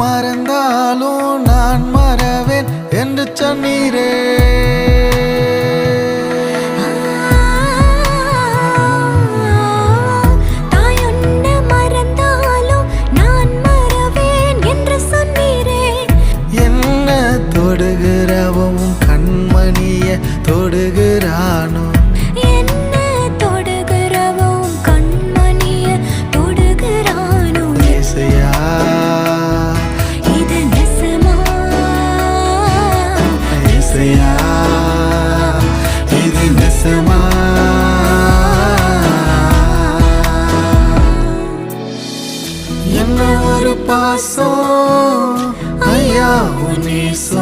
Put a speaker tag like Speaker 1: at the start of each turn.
Speaker 1: மறந்தாலும் நான் மறவேன் என்று சொன்னீரே.
Speaker 2: தாய் உன்னை மறந்தாலும் நான் மறவேன் என்று சொன்னீரே.
Speaker 1: என்ன தொடுகிறவும் கண்மணிய தொடுகிறானோ? passou, aí a unição.